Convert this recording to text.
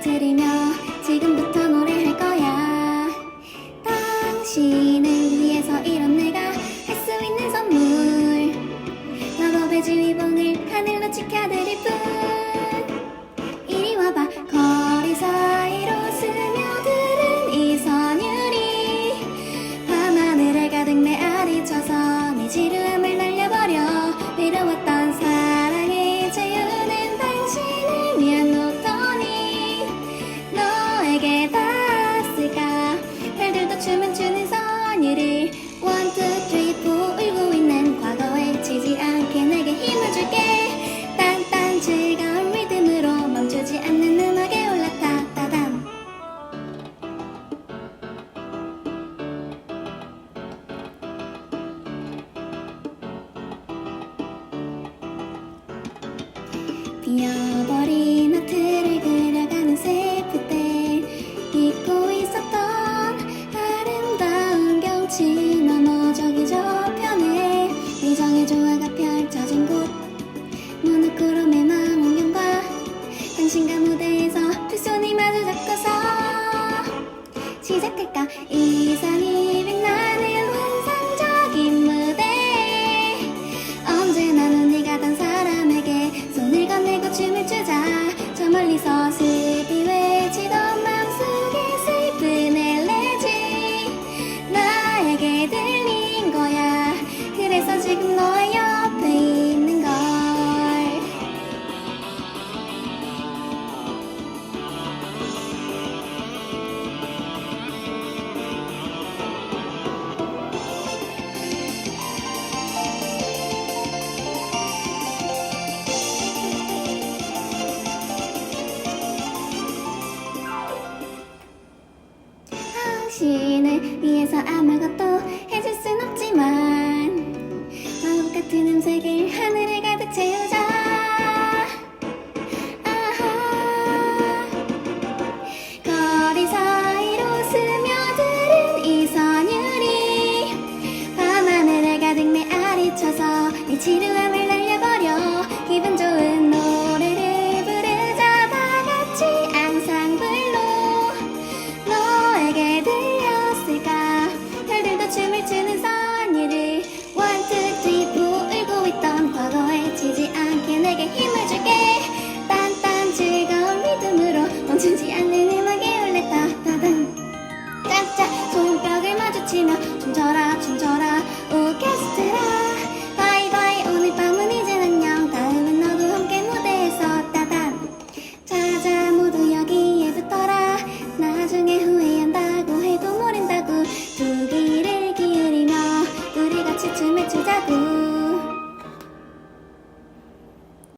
titty now. 비어버린 하트를 그려가는 세프 때 잊고 있었던 아름다운 경치 넘어 저기 저편에 미정의 조화가 펼쳐진 곳. 모노크롬의 망원경과 당신과 무대에서 두 손이 마주 잡고서 시작할까? 아직 너의 옆에 있는 걸. 당신을 위해서 아무것도 춤추며 춤춰라 춤춰라.